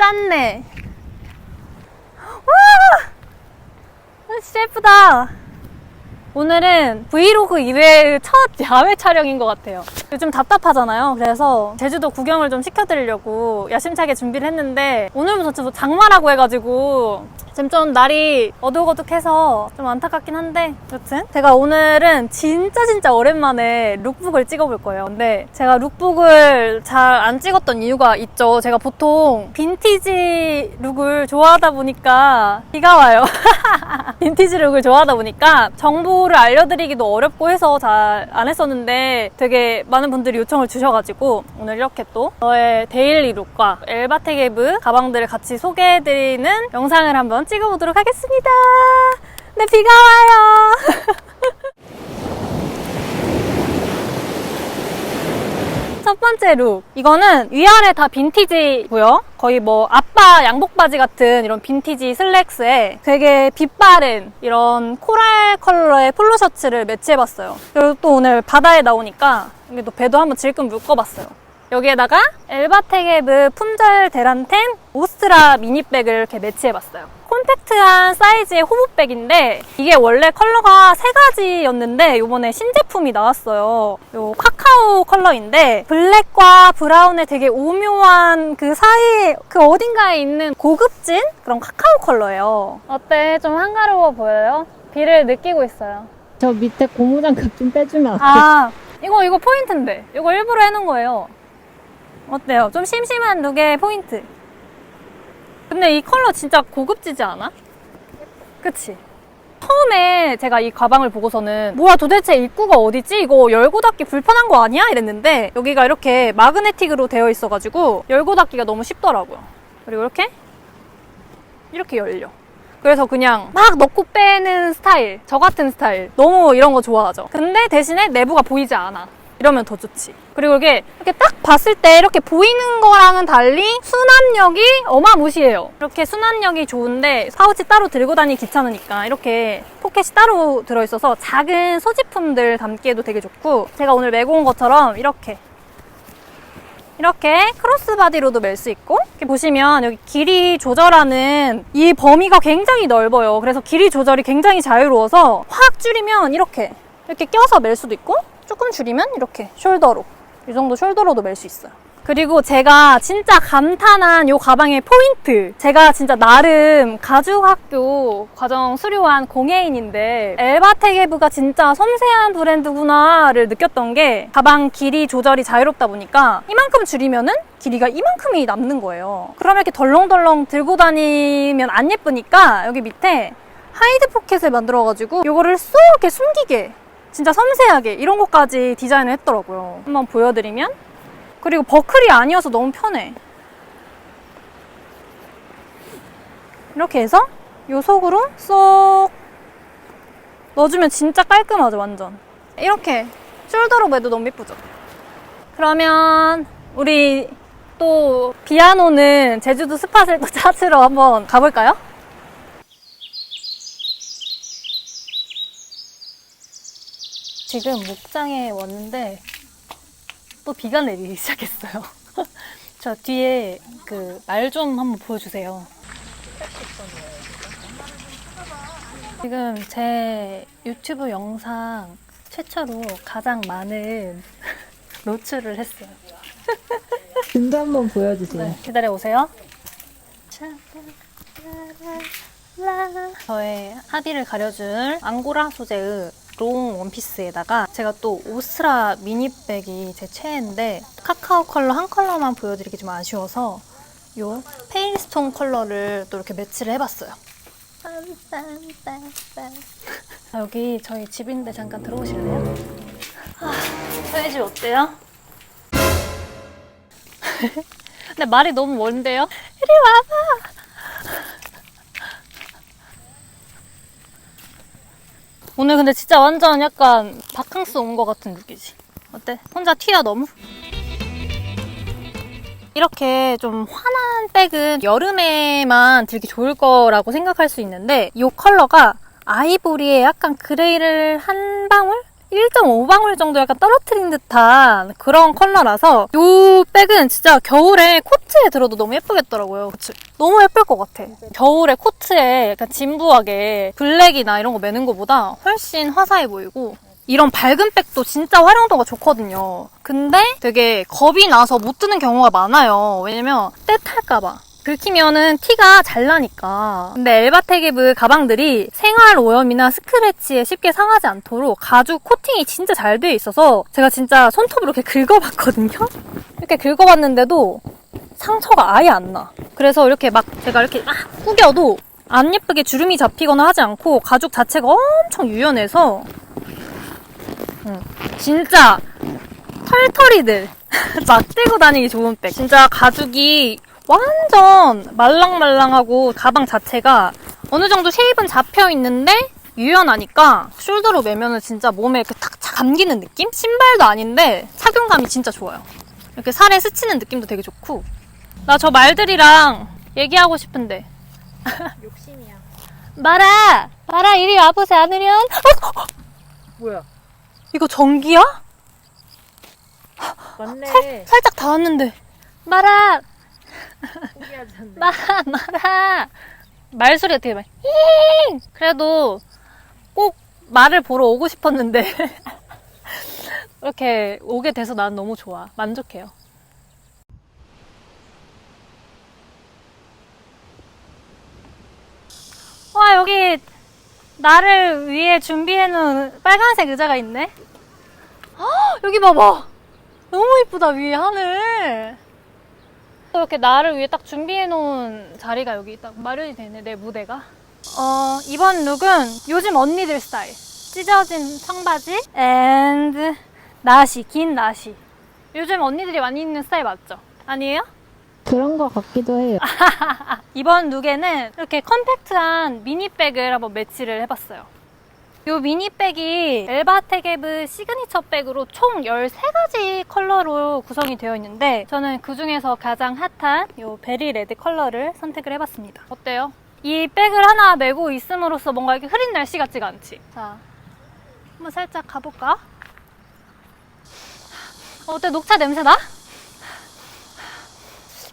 짠내. 와! 아, 진짜 예쁘다. 오늘은 브이로그 이외의 첫 야외 촬영인 것 같아요. 요즘 답답하잖아요. 그래서 제주도 구경을 좀 시켜드리려고 야심차게 준비를 했는데 오늘부터 좀 장마라고 해가지고 지금 좀 날이 어둑어둑해서 좀 안타깝긴 한데 여튼 제가 오늘은 진짜 진짜 오랜만에 룩북을 찍어볼 거예요. 근데 제가 룩북을 잘 안 찍었던 이유가 있죠. 제가 보통 빈티지 룩을 좋아하다 보니까 비가 와요. 빈티지 룩을 좋아하다 보니까 정보를 알려드리기도 어렵고 해서 잘 안 했었는데 되게 많은 분들이 요청을 주셔가지고 오늘 이렇게 또 저의 데일리 룩과 엘바테게브 가방들을 같이 소개해드리는 영상을 한번 찍어보도록 하겠습니다. 네, 비가 와요. 첫 번째 룩. 이거는 위아래 다 빈티지고요. 거의 뭐 아빠 양복 바지 같은 이런 빈티지 슬랙스에 되게 빛 바른 이런 코랄 컬러의 폴로 셔츠를 매치해봤어요. 그리고 또 오늘 바다에 나오니까 여기 또 배도 한번 질끈 묶어봤어요. 여기에다가 엘바테게브 품절 대란템 오스트라 미니백을 이렇게 매치해봤어요. 콤팩트한 사이즈의 호보백인데 이게 원래 컬러가 세 가지였는데 이번에 신제품이 나왔어요. 요 카카오 컬러인데 블랙과 브라운의 되게 오묘한 그 사이 그 어딘가에 있는 고급진 그런 카카오 컬러예요. 어때? 좀 한가로워 보여요? 비를 느끼고 있어요. 저 밑에 고무장갑 좀 빼주면 안 돼? 아, 이거, 이거 포인트인데. 이거 일부러 해놓은 거예요. 어때요? 좀 심심한 룩의 포인트. 근데 이 컬러 진짜 고급지지 않아? 그치? 처음에 제가 이 가방을 보고서는 뭐야 도대체 입구가 어디지? 이거 열고 닫기 불편한 거 아니야? 이랬는데 여기가 이렇게 마그네틱으로 되어 있어가지고 열고 닫기가 너무 쉽더라고요. 그리고 이렇게 이렇게 열려. 그래서 그냥 막 넣고 빼는 스타일, 저 같은 스타일. 너무 이런 거 좋아하죠. 근데 대신에 내부가 보이지 않아. 이러면 더 좋지. 그리고 이게 이렇게 딱 봤을 때 이렇게 보이는 거랑은 달리 수납력이 어마무시해요. 이렇게 수납력이 좋은데 파우치 따로 들고 다니기 귀찮으니까 이렇게 포켓이 따로 들어있어서 작은 소지품들 담기에도 되게 좋고 제가 오늘 메고 온 것처럼 이렇게 이렇게 크로스바디로도 멜 수 있고 이렇게 보시면 여기 길이 조절하는 이 범위가 굉장히 넓어요. 그래서 길이 조절이 굉장히 자유로워서 확 줄이면 이렇게 이렇게 껴서 멜 수도 있고 조금 줄이면 이렇게 숄더로 이 정도 숄더로도 멜 수 있어요. 그리고 제가 진짜 감탄한 이 가방의 포인트. 제가 진짜 나름 가죽학교 과정 수료한 공예인인데 엘바테게브가 진짜 섬세한 브랜드구나를 느꼈던 게 가방 길이 조절이 자유롭다 보니까 이만큼 줄이면은 길이가 이만큼이 남는 거예요. 그러면 이렇게 덜렁덜렁 들고 다니면 안 예쁘니까 여기 밑에 하이드 포켓을 만들어가지고 이거를 쏙 이렇게 숨기게 진짜 섬세하게 이런 것까지 디자인을 했더라고요. 한번 보여드리면 그리고 버클이 아니어서 너무 편해. 이렇게 해서 요 속으로 쏙 넣어주면 진짜 깔끔하죠, 완전. 이렇게 숄더로 매도 너무 예쁘죠? 그러면 우리 또 비아노는 제주도 스팟을 또 찾으러 한번 가볼까요? 지금 목장에 왔는데 또 비가 내리기 시작했어요. 저 뒤에 그 말 좀 한번 보여주세요. 지금 제 유튜브 영상 최초로 가장 많은 노출을 했어요. 등도 한번 보여주세요. 네, 기다려 오세요. 저의 하비를 가려줄 앙고라 소재의 롱 원피스에다가 제가 또 오스트라 미니백이 제 최애인데 카카오 컬러 한 컬러만 보여드리기 좀 아쉬워서 요 페일스톤 컬러를 또 이렇게 매치를 해봤어요. 아, 여기 저희 집인데 잠깐 들어오실래요? 아, 저희 집 어때요? 근데 말이 너무 먼데요? 이리 와봐! 오늘 근데 진짜 완전 약간 바캉스 온 것 같은 느낌이지. 어때? 혼자 튀어 너무? 이렇게 좀 환한 백은 여름에만 들기 좋을 거라고 생각할 수 있는데 이 컬러가 아이보리에 약간 그레이를 한 방울 1.5방울 정도 약간 떨어뜨린 듯한 그런 컬러라서 이 백은 진짜 겨울에 코트에 들어도 너무 예쁘겠더라고요. 그치? 너무 예쁠 것 같아. 겨울에 코트에 약간 진부하게 블랙이나 이런 거 매는 것보다 훨씬 화사해 보이고 이런 밝은 백도 진짜 활용도가 좋거든요. 근데 되게 겁이 나서 못 드는 경우가 많아요. 왜냐면 때 탈까봐. 긁히면은 티가 잘 나니까. 근데 엘바테게브 가방들이 생활 오염이나 스크래치에 쉽게 상하지 않도록 가죽 코팅이 진짜 잘 돼 있어서 제가 진짜 손톱으로 이렇게 긁어봤거든요. 이렇게 긁어봤는데도 상처가 아예 안 나. 그래서 이렇게 막 제가 이렇게 막 구겨도 안 예쁘게 주름이 잡히거나 하지 않고 가죽 자체가 엄청 유연해서 음, 진짜 털털이들 막 떼고 다니기 좋은 백. 진짜 가죽이 완전 말랑말랑하고 가방 자체가 어느 정도 쉐입은 잡혀 있는데 유연하니까 숄더로 매면은 진짜 몸에 이렇게 탁 감기는 느낌? 신발도 아닌데 착용감이 진짜 좋아요. 이렇게 살에 스치는 느낌도 되게 좋고. 나 저 말들이랑 얘기하고 싶은데. 욕심이야. 마라! 마라, 이리 와보지 않으면? 어? 뭐야? 이거 전기야? 맞네. 살짝 닿았는데. 마라! 포기하지 않네. 마라, 마라! 말소리가 되게 많이, 잉! 그래도 꼭 말을 보러 오고 싶었는데. 이렇게 오게 돼서 난 너무 좋아. 만족해요. 와, 여기 나를 위해 준비해놓은 빨간색 의자가 있네. 헉, 여기 봐봐. 너무 이쁘다, 위에 하늘. 이렇게 나를 위해 딱 준비해 놓은 자리가 여기 딱 마련이 되네, 내 무대가. 어, 이번 룩은 요즘 언니들 스타일. 찢어진 청바지, and 나시, 긴 나시. 요즘 언니들이 많이 입는 스타일 맞죠? 아니에요? 그런 거 같기도 해요. 이번 룩에는 이렇게 컴팩트한 미니백을 한번 매치를 해봤어요. 이 미니백이 엘바테게브 시그니처 백으로 총 13가지 컬러로 구성이 되어 있는데 저는 그 중에서 가장 핫한 이 베리 레드 컬러를 선택을 해봤습니다. 어때요? 이 백을 하나 메고 있음으로써 뭔가 이렇게 흐린 날씨 같지가 않지? 자, 한번 살짝 가볼까? 어때? 녹차 냄새 나?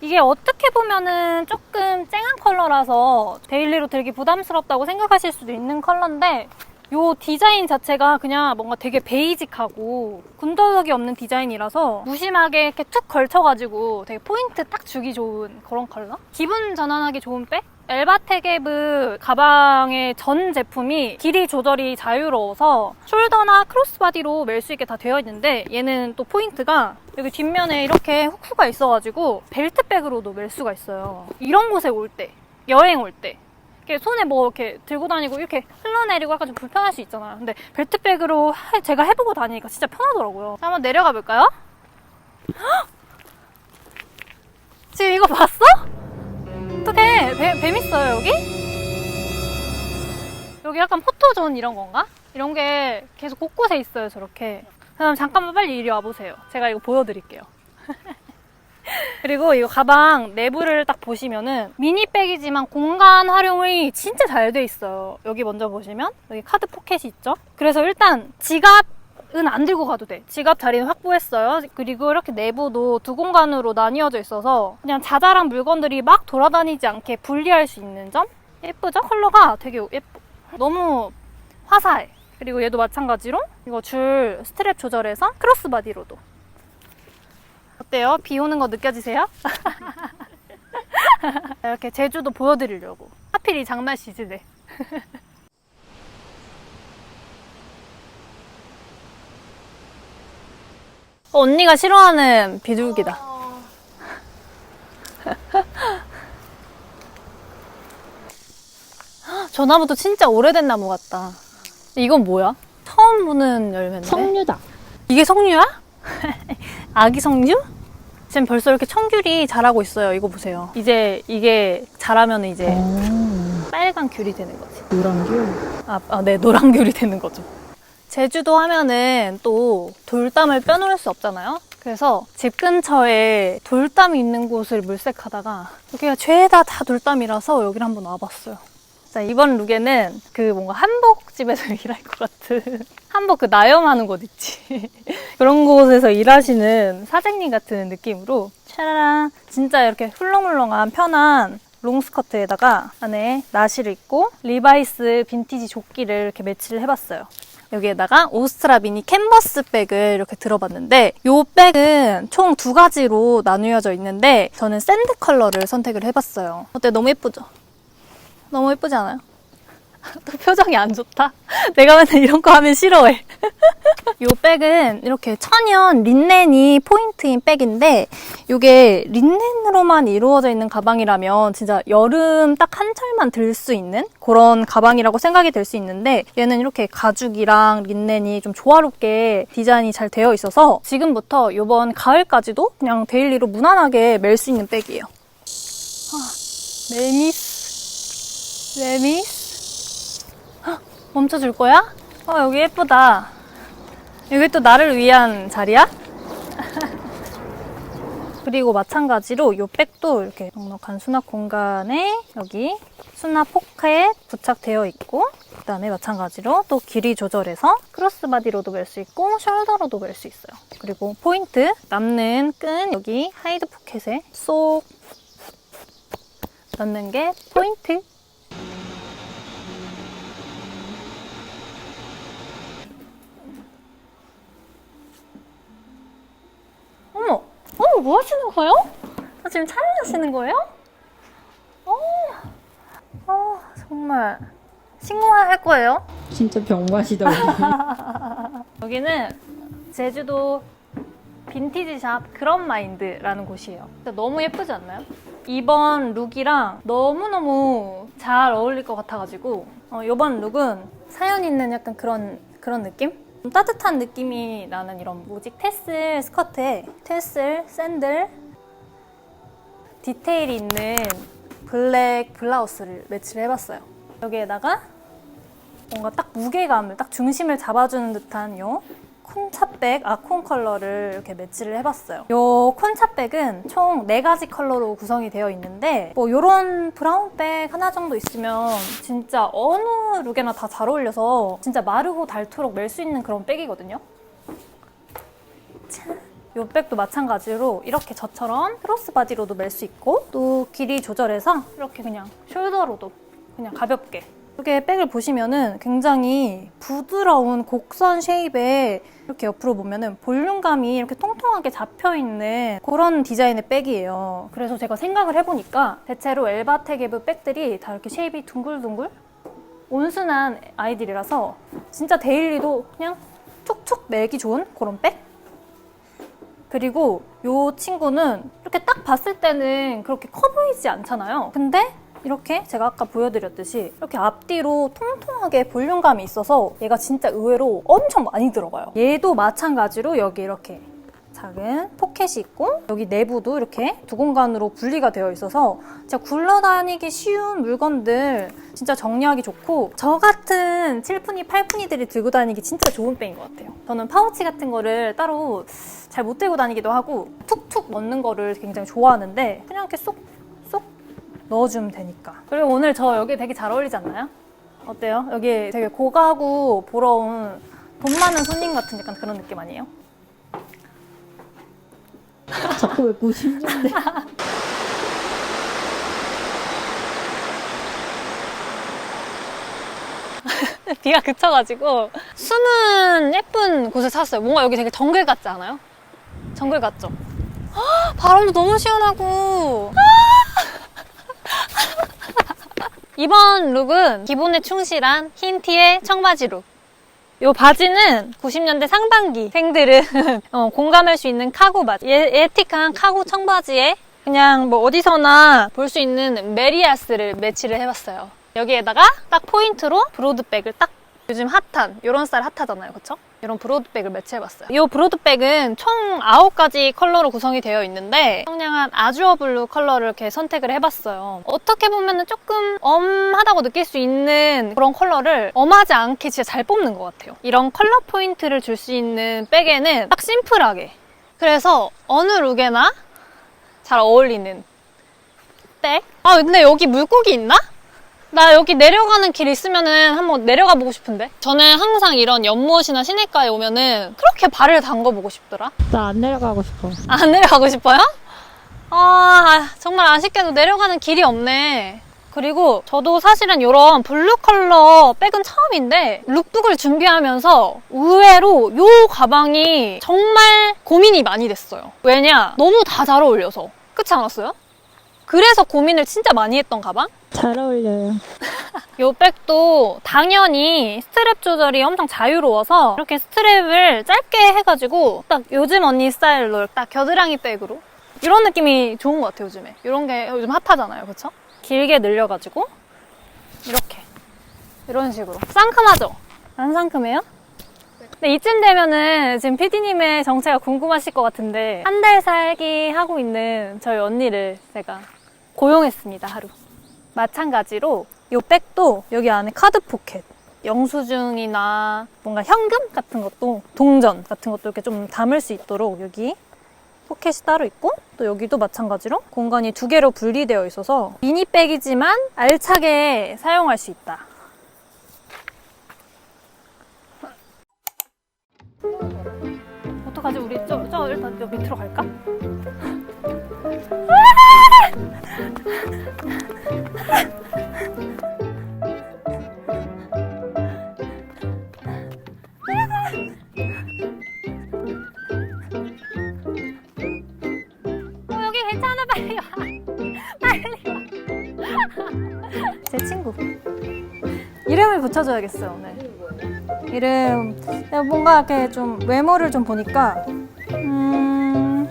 이게 어떻게 보면은 조금 쨍한 컬러라서 데일리로 들기 부담스럽다고 생각하실 수도 있는 컬러인데 요 디자인 자체가 그냥 뭔가 되게 베이직하고 군더더기 없는 디자인이라서 무심하게 이렇게 툭 걸쳐가지고 되게 포인트 딱 주기 좋은 그런 컬러? 기분 전환하기 좋은 백? 엘바테게브 가방의 전 제품이 길이 조절이 자유로워서 숄더나 크로스바디로 멜 수 있게 다 되어 있는데 얘는 또 포인트가 여기 뒷면에 이렇게 후크가 있어가지고 벨트백으로도 멜 수가 있어요. 이런 곳에 올 때, 여행 올 때. 이렇게 손에 뭐 이렇게 들고 다니고 이렇게 흘러내리고 약간 좀 불편할 수 있잖아요. 근데 벨트백으로 해- 제가 해보고 다니니까 진짜 편하더라고요. 자, 한번 내려가 볼까요? 헉! 지금 이거 봤어? 어떡해. 뱀, 뱀 있어요, 여기? 여기 약간 포토존 이런 건가? 이런 게 계속 곳곳에 있어요, 저렇게. 그럼 잠깐만 빨리 이리 와보세요. 제가 이거 보여드릴게요. 그리고 이거 가방 내부를 딱 보시면은 미니백이지만 공간 활용이 진짜 잘 돼 있어요. 여기 먼저 보시면 여기 카드 포켓이 있죠? 그래서 일단 지갑 은 안 들고 가도 돼. 지갑 자리는 확보했어요. 그리고 이렇게 내부도 두 공간으로 나뉘어져 있어서 그냥 자잘한 물건들이 막 돌아다니지 않게 분리할 수 있는 점? 예쁘죠? 컬러가 되게 예뻐. 너무 화사해. 그리고 얘도 마찬가지로 이거 줄 스트랩 조절해서 크로스 바디로도 어때요? 비 오는 거 느껴지세요? 이렇게 제주도 보여드리려고. 하필 이 장날 시즌에. 어, 언니가 싫어하는 비둘기다. 저 나무도 진짜 오래된 나무 같다. 이건 뭐야? 처음 보는 열매인데? 석류다. 이게 석류야? 아기 석류? 지금 벌써 이렇게 청귤이 자라고 있어요. 이거 보세요. 이제 이게 자라면 이제 오, 빨간 귤이 되는 거지. 노란 귤. 아, 아, 네, 노란 귤이 되는 거죠. 제주도 하면은 또 돌담을 빼놓을 수 없잖아요. 그래서 집 근처에 돌담이 있는 곳을 물색하다가 여기가 죄다 다 돌담이라서 여기를 한번 와봤어요. 자, 이번 룩에는 그 뭔가 한복집에서 일할 것 같은 한복 그 나염하는 곳 있지. 그런 곳에서 일하시는 사장님 같은 느낌으로 차라란 진짜 이렇게 훌렁훌렁한 편한 롱스커트에다가 안에 나시를 입고 리바이스 빈티지 조끼를 이렇게 매치를 해봤어요. 여기에다가 오스트라 미니 캔버스 백을 이렇게 들어봤는데 이 백은 총 두 가지로 나누어져 있는데 저는 샌드 컬러를 선택을 해봤어요. 어때? 너무 예쁘죠? 너무 예쁘지 않아요? 또 표정이 안 좋다. 내가 맨날 이런 거 하면 싫어해. 이 백은 이렇게 천연 린넨이 포인트인 백인데 이게 린넨으로만 이루어져 있는 가방이라면 진짜 여름 딱 한 철만 들 수 있는 그런 가방이라고 생각이 될 수 있는데 얘는 이렇게 가죽이랑 린넨이 좀 조화롭게 디자인이 잘 되어 있어서 지금부터 이번 가을까지도 그냥 데일리로 무난하게 멜 수 있는 백이에요. 아, 멜미스. 멜미스. 헉, 멈춰줄 거야? 어, 여기 예쁘다. 여기 또 나를 위한 자리야? 그리고 마찬가지로 이 백도 이렇게 넉넉한 수납 공간에 여기 수납 포켓 부착되어 있고 그 다음에 마찬가지로 또 길이 조절해서 크로스바디로도 멜 수 있고 숄더로도 멜 수 있어요. 그리고 포인트 남는 끈 여기 하이드 포켓에 쏙 넣는 게 포인트. 뭐 하시는 거예요? 아, 지금 촬영하시는 거예요? 어, 어, 정말 신고할 거예요. 진짜 병맛이더라고. 여기는 제주도 빈티지 샵 그런 마인드라는 곳이에요. 진짜 너무 예쁘지 않나요? 이번 룩이랑 너무너무 잘 어울릴 것 같아가지고 어, 이번 룩은 사연 있는 약간 그런 그런 느낌? 좀 따뜻한 느낌이 나는 이런 모직 테슬 스커트에 테슬 샌들 디테일이 있는 블랙 블라우스를 매치를 해봤어요. 여기에다가 뭔가 딱 무게감을 딱 중심을 잡아주는 듯한 요 콘차백 아콘 컬러를 이렇게 매치를 해봤어요. 요 콘차백은 총 4가지 컬러로 구성이 되어 있는데 뭐 요런 브라운백 하나 정도 있으면 진짜 어느 룩에나 다 잘 어울려서 진짜 마르고 닳도록 멜 수 있는 그런 백이거든요. 짠. 요 백도 마찬가지로 이렇게 저처럼 크로스 바디로도 멜 수 있고 또 길이 조절해서 이렇게 그냥 숄더로도 그냥 가볍게 이렇게 백을 보시면은 굉장히 부드러운 곡선 쉐입에 이렇게 옆으로 보면은 볼륨감이 이렇게 통통하게 잡혀 있는 그런 디자인의 백이에요. 그래서 제가 생각을 해보니까 대체로 엘바테게브 백들이 다 이렇게 쉐입이 둥글둥글 온순한 아이들이라서 진짜 데일리도 그냥 툭툭 매기 좋은 그런 백? 그리고 이 친구는 이렇게 딱 봤을 때는 그렇게 커 보이지 않잖아요. 근데 이렇게 제가 아까 보여드렸듯이 이렇게 앞뒤로 통통하게 볼륨감이 있어서 얘가 진짜 의외로 엄청 많이 들어가요. 얘도 마찬가지로 여기 이렇게 작은 포켓이 있고 여기 내부도 이렇게 두 공간으로 분리가 되어 있어서 진짜 굴러다니기 쉬운 물건들 진짜 정리하기 좋고 저 같은 7푼이 8푼이들이 들고 다니기 진짜 좋은 백인 것 같아요. 저는 파우치 같은 거를 따로 잘 못 들고 다니기도 하고 툭툭 넣는 거를 굉장히 좋아하는데 그냥 이렇게 쏙쏙 넣어주면 되니까. 그리고 오늘 저 여기 되게 잘 어울리지 않나요? 어때요? 여기 되게 고가구 보러 온 돈 많은 손님 같은 약간 그런 느낌 아니에요? 자꾸 왜 보시는데? 비가 그쳐가지고 숨은 예쁜 곳에 샀어요. 뭔가 여기 되게 정글 같지 않아요? 정글 같죠? 헉, 바람도 너무 시원하고 이번 룩은 기본에 충실한 흰 티에 청바지 룩. 이 바지는 90년대 상반기 생들은 어, 공감할 수 있는 카고 바지. 예, 에틱한 카고 청바지에 그냥 뭐 어디서나 볼 수 있는 메리아스를 매치를 해봤어요. 여기에다가 딱 포인트로 브로드백을 딱 요즘 핫한 이런 스타일 핫하잖아요, 그쵸? 이런 브로드백을 매치해봤어요. 이 브로드백은 총 9가지 컬러로 구성이 되어 있는데 청량한 아주어 블루 컬러를 이렇게 선택을 해봤어요. 어떻게 보면 조금 엄하다고 느낄 수 있는 그런 컬러를 엄하지 않게 진짜 잘 뽑는 것 같아요. 이런 컬러 포인트를 줄 수 있는 백에는 딱 심플하게 그래서 어느 룩에나 잘 어울리는 백. 아 근데 여기 물고기 있나? 나 여기 내려가는 길 있으면은 한번 내려가 보고 싶은데. 저는 항상 이런 연못이나 시내가에 오면은 그렇게 발을 담궈 보고 싶더라. 나 안 내려가고 싶어. 안 내려가고 싶어요? 아, 정말 아쉽게도 내려가는 길이 없네. 그리고 저도 사실은 이런 블루 컬러 백은 처음인데 룩북을 준비하면서 의외로 요 가방이 정말 고민이 많이 됐어요. 왜냐? 너무 다 잘 어울려서. 그렇지 않았어요? 그래서 고민을 진짜 많이 했던 가방? 잘 어울려요. 요 백도 당연히 스트랩 조절이 엄청 자유로워서 이렇게 스트랩을 짧게 해가지고 딱 요즘 언니 스타일로 딱 겨드랑이 백으로 이런 느낌이 좋은 것 같아요 요즘에 이런 게 요즘 핫하잖아요 그쵸? 길게 늘려가지고 이렇게 이런 식으로 상큼하죠? 안 상큼해요? 근데 이쯤 되면은 지금 PD님의 정체가 궁금하실 것 같은데 한 달 살기 하고 있는 저희 언니를 제가 고용했습니다 하루 마찬가지로 이 백도 여기 안에 카드 포켓 영수증이나 뭔가 현금 같은 것도 동전 같은 것도 이렇게 좀 담을 수 있도록 여기 포켓이 따로 있고 또 여기도 마찬가지로 공간이 두 개로 분리되어 있어서 미니백이지만 알차게 사용할 수 있다. 어떡하지? 우리 저, 저 일단 여기 밑으로 갈까? 어, 여기 괜찮아 빨리 와. 빨리 와 제 친구. 이름을 붙여줘야겠어요 오늘. 이름. 뭔가 이렇게 좀 외모를 좀 보니까 음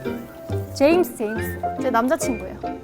제임스 제임스. 제 남자친구예요